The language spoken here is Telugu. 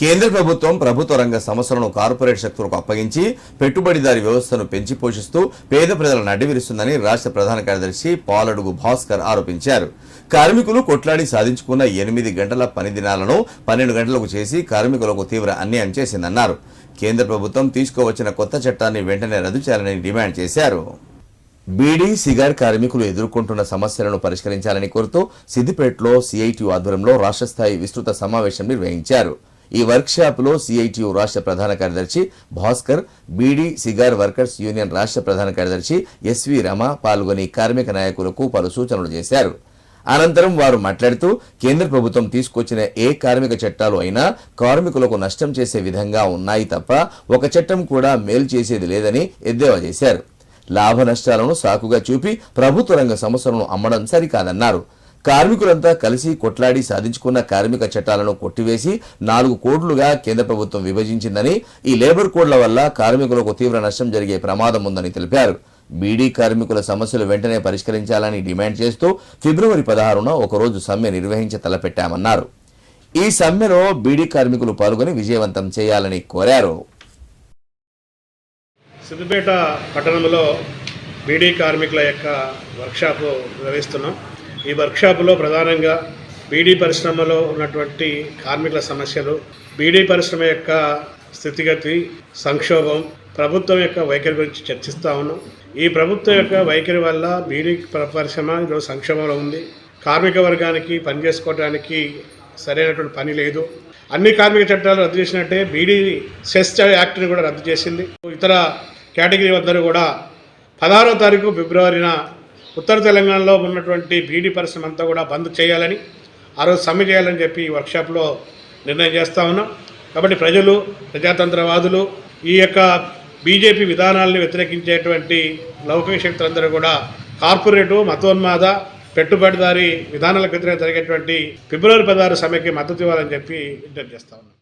కేంద్ర ప్రభుత్వం ప్రభుత్వ రంగ సంస్థలను కార్పొరేట్ శక్తులకు అప్పగించి పెట్టుబడిదారి వ్యవస్థను పెంచి పోషిస్తూ పేద ప్రజలను అడ్డివిరుస్తుందని రాష్ట్ర ప్రధాన కార్యదర్శి పాలడుగు భాస్కర్ ఆరోపించారు. కార్మికులు కొట్లాడి సాధించుకున్న ఎనిమిది గంటల పని దినాలను పన్నెండు గంటలకు చేసి కార్మికులకు తీవ్ర అన్యాయం చేసిందన్నారు. కేంద్ర ప్రభుత్వం తీసుకువచ్చిన కొత్త చట్టాన్ని వెంటనే రద్దు చేయాలని డిమాండ్ చేశారు. బీడీ సిగార్ కార్మికులు ఎదుర్కొంటున్న సమస్యలను పరిష్కరించాలని కోరుతూ సిద్దిపేటలో సిఐటి ఆధ్వర్యంలో రాష్ట్ర స్థాయి విస్తృత సమావేశం నిర్వహించారు. ఈ వర్క్షాప్లో సిఐటియు రాష్ట్ర ప్రధాన కార్యదర్శి Bhaskar beedi cigar workers union రాష్ట్ర ప్రధాన కార్యదర్శి ఎస్వి రమ పాల్గొని కార్మిక నాయకులకు పలు సూచనలు చేశారు. అనంతరం వారు మాట్లాడుతూ కేంద్ర ప్రభుత్వం తీసుకొచ్చిన ఏ కార్మిక చట్టాలు అయినా కార్మికులకు నష్టం చేసే విధంగా ఉన్నాయి తప్ప ఒక చట్టం కూడా మేలు చేసేది లేదని ఎద్దేవా చేశారు. లాభ నష్టాలను సాకుగా చూపి ప్రభుత్వ రంగ సంస్థలను అమ్మడం సరికాదన్నారు. కార్మికులంతా కలిసి కొట్లాడి సాధించుకున్న కార్మిక చట్టాలను కొట్టివేసి నాలుగు కోట్లుగా కేంద్ర ప్రభుత్వం విభజించిందని ఈ లేబర్ కోడ్ల వల్ల కార్మికులకు తీవ్ర నష్టం జరిగే ప్రమాదం ఉందని తెలిపారు. బీడీ కార్మికుల సమస్యలు వెంటనే పరిష్కరించాలని డిమాండ్ చేస్తూ ఫిబ్రవరి పదహారున ఒకరోజు సమ్మె నిర్వహించి తలపెట్టామన్నారు. ఈ సమ్మెలో బీడీ కార్మికులు పాల్గొని విజయవంతం చేయాలని కోరారు. సిద్దిపేట పట్టణంలో బీడీ కార్మికుల యొక్క వర్క్షాప్ నిర్వహిస్తున్నాం. ఈ వర్క్షాపులో ప్రధానంగా బీడీ పరిశ్రమలో ఉన్నటువంటి కార్మికుల సమస్యలు బీడీ పరిశ్రమ యొక్క స్థితిగతి సంక్షోభం ప్రభుత్వం యొక్క వైఖరి గురించి చర్చిస్తూ ఉన్నాం. ఈ ప్రభుత్వం యొక్క వైఖరి వల్ల బీడీ పరిశ్రమ ఈరోజు సంక్షోభంలో ఉంది. కార్మిక వర్గానికి పనిచేసుకోవడానికి సరైనటువంటి పని లేదు. అన్ని కార్మిక చట్టాలు రద్దు చేసినట్టే బీడీ సెస్ యాక్ట్ని కూడా రద్దు చేసింది. ఇతర కేటగిరీ అందరూ కూడా పదహారో తారీఖు ఫిబ్రవరిన ఉత్తర తెలంగాణలో ఉన్నటువంటి బీడీ పరిశ్రమ అంతా కూడా బంద్ చేయాలని ఆ రోజు సమ్మె చేయాలని చెప్పి ఈ వర్క్షాప్లో నిర్ణయం చేస్తూ ఉన్నాం. కాబట్టి ప్రజలు ప్రజాతంత్రవాదులు ఈ యొక్క బీజేపీ విధానాలను వ్యతిరేకించేటువంటి లౌకిక శక్తులందరూ కూడా కార్పొరేటు మతోన్మాద పెట్టుబడిదారి విధానాలకు వ్యతిరేకంగా జరిగేటువంటి ఫిబ్రవరి పదహారు సమ్మెకి మద్దతు ఇవ్వాలని చెప్పి విజ్ఞప్తి చేస్తా ఉన్నాం.